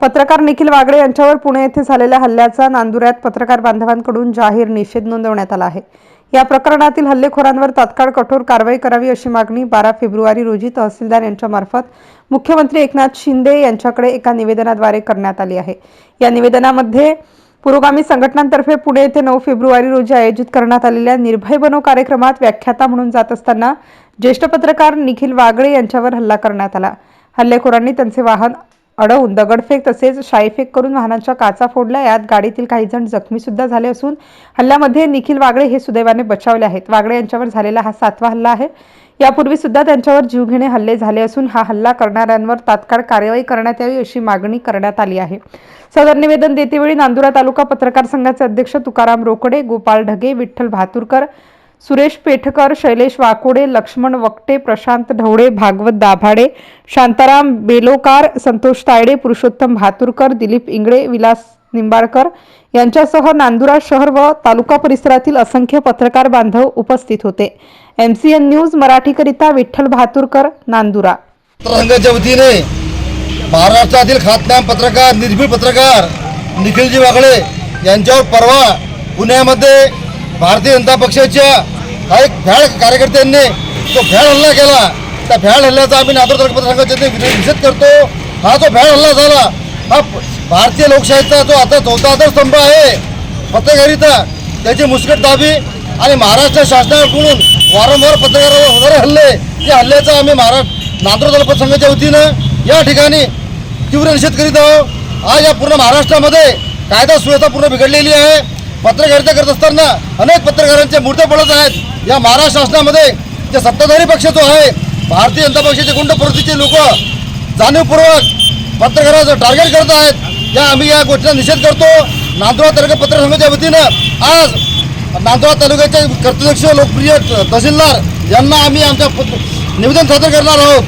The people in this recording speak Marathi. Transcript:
पत्रकार निखिल वागडे यांच्यावर पुणे येथे झालेल्या हल्ल्याचा नांदुऱ्यात पत्रकार बांधवांकडून जाहीर निषेध नोंदवण्यात आला आहे. या प्रकरणातील हल्लेखोरांवर तात्काळ कठोर कारवाई करावी अशी मागणी बारा फेब्रुवारी रोजी तहसीलदार यांच्यामार्फत मुख्यमंत्री एकनाथ शिंदे यांच्याकडे एका निवेदनाद्वारे करण्यात आली आहे. या निवेदनामध्ये पुरोगामी संघटनांतर्फे पुणे येथे नऊ फेब्रुवारी रोजी आयोजित करण्यात आलेल्या निर्भय बनो कार्यक्रमात व्याख्याता म्हणून जात असताना ज्येष्ठ पत्रकार निखिल वागळे यांच्यावर हल्ला करण्यात आला. हल्लेखोरांनी त्यांचे वाहन अडवून दगडफेक तसेच शाईफेक करून वाहनांच्या काचा फोडल्या. यात गाडीतील काही जण जखमी सुद्धा झाले असून हल्ल्यामध्ये निखिल वागळे हे सुदैवाने बचावले आहेत. वागळे यांच्यावर झालेला हा सातवा हल्ला आहे. यापूर्वी सुद्धा त्यांच्यावर जीवघेणे हल्ले झाले असून हा हल्ला करणाऱ्यांवर तात्काळ कार्यवाही करण्यात यावी अशी मागणी करण्यात आली आहे. सदर निवेदन देतेवेळी नांदुरा तालुका पत्रकार संघाचे अध्यक्ष तुकाराम रोकडे गोपाळ ढगे विठ्ठल भातुरकर सुरेश पेठकर शैलेश वाकोडे लक्ष्मण वक्टे प्रशांत ढवळे भागवत दाभाडे शांताराम बेलोकार संतोष तायडे पुरुषोत्तम भातुरकर दिलीप इंगळे विलास निंबाळकर यांच्यासह नांदुरा शहर व तालुका परिसरातील असंख्य पत्रकार बांधव उपस्थित होते. एम सी एन न्यूज मराठीकरिता विठ्ठल भातुरकर नांदुरा. संघाच्या वतीने महाराष्ट्रातील खातनाम पत्रकार निर्भीड पत्रकार निखिलजी वागळे यांच्यावर परवा पुण्यामध्ये भारतीय जनता पक्षाच्या काही भ्याड कार्यकर्त्यांनी जो भ्याड हल्ला केला त्या भ्याड हल्ल्याचा आम्ही नांदूर तालुका निषेध करतो. हा जो भ्याड हल्ला झाला हा भारतीय लोकशाहीचा जो आता चौथा आधारस्तंभ आहे पत्रकारिता त्याची मुस्कट दाबी आणि महाराष्ट्र शासनाकडून वारंवार पत्रकारावर होणारे हल्ले या हल्ल्याचा आम्ही महाराष्ट्र नांदूर तालुका संघाच्या वतीनं या ठिकाणी तीव्र निषेध करीत आहोत. आज या पूर्ण महाराष्ट्रामध्ये कायदा सुव्यवस्था पूर्ण बिघडलेली आहे. पत्रकारिता करत असताना अनेक पत्रकारांचे मूर्त पडत आहेत. या महाराष्ट्र शासनामध्ये जे सत्ताधारी पक्ष जो आहे भारतीय जनता पक्षाचे गुंड प्रवृत्तीचे लोक जाणीवपूर्वक पत्रकाराचं टार्गेट करत आहेत. या आम्ही या गोष्टीचा निषेध करतो. नांदुरा तालुका पत्रसंघाच्या वतीनं आज नांदुरा तालुक्याचे कर्तृक्ष लोकप्रिय तहसीलदार यांना आम्ही आमच्या निवेदन सादर करणार आहोत.